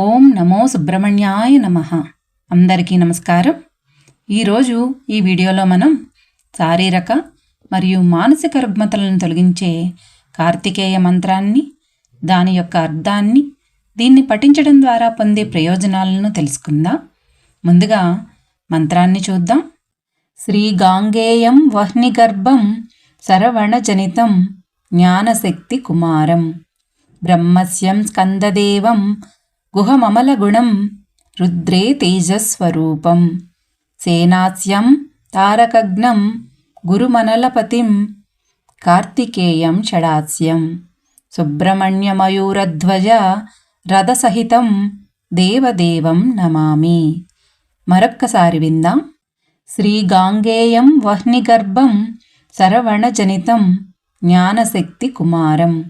ఓం నమో సుబ్రహ్మణ్యాయ నమ. అందరికీ నమస్కారం. ఈరోజు ఈ వీడియోలో మనం శారీరక మరియు మానసిక రుగ్మతలను తొలగించే కార్తికేయ మంత్రాన్ని దాని యొక్క అర్థాన్ని దీన్ని పఠించడం ద్వారా పొందే ప్రయోజనాలను తెలుసుకుందాం. ముందుగా మంత్రాన్ని చూద్దాం. శ్రీ గాంగేయం వహ్నిగర్భం శరవణజనితం జ్ఞానశక్తి కుమారం. బ్రహ్మస్యం స్కందదేవం గుహమమలగుణం రుద్రే తేజస్వరూపం. సేనాస్యం తారకగ్నం గురుమనలపతిం కార్తికేయం షడాస్యం సుబ్రహ్మణ్యమయూరధ్వజ రథసహితం దేవదేవం నమామి. మరొక్కసారి విందాం. శ్రీగాంగేయం వహ్నిగర్భం సరవణజనితం జ్ఞానశక్తి కుమారం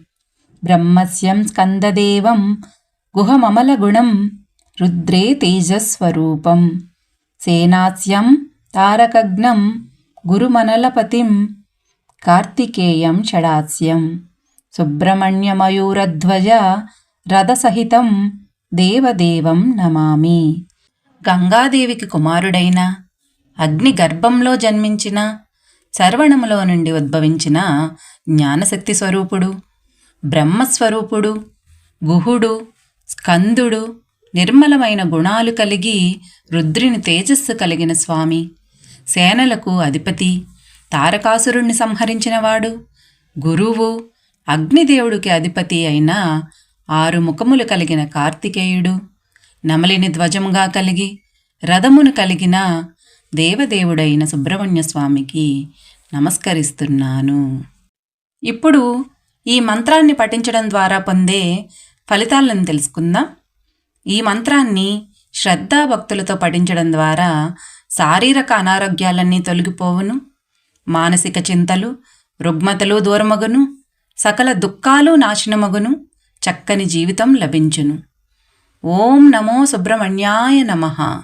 బ్రహ్మస్యం స్కందదేవం గుహమమలగుణం రుద్రే తేజస్వరూపం. సేనాస్యం తారకగ్నం గురుమనలపతిం కార్తికేయం షడాస్యం సుబ్రహ్మణ్యమయూరధ్వజ రథసహితం దేవదేవం నమామి. గంగాదేవికి కుమారుడైన అగ్ని గర్భంలో జన్మించిన శరవణములో నుండి ఉద్భవించిన జ్ఞానశక్తి స్వరూపుడు బ్రహ్మస్వరూపుడు గుహుడు స్కందుడు నిర్మలమైన గుణాలు కలిగి రుద్రుని తేజస్సు కలిగిన స్వామి. సేనలకు అధిపతి తారకాసురుణ్ణి సంహరించినవాడు. గురువు అగ్నిదేవుడికి అధిపతి అయిన ఆరు ముఖములు కలిగిన కార్తికేయుడు. నమలిని ధ్వజముగా కలిగి రథమును కలిగిన దేవదేవుడైన సుబ్రహ్మణ్య స్వామికి నమస్కరిస్తున్నాను. ఇప్పుడు ఈ మంత్రాన్ని పఠించడం ద్వారా పొందే ఫలితాలను తెలుసుకుందాం. ఈ మంత్రాన్ని శ్రద్ధాభక్తులతో పఠించడం ద్వారా శారీరక అనారోగ్యాలన్నీ తొలగిపోవును. మానసిక చింతలు రుగ్మతలు దూరమగును. సకల దుఃఖాలు నాశనమగును. చక్కని జీవితం లభించును. ఓం నమో సుబ్రహ్మణ్యాయ నమః.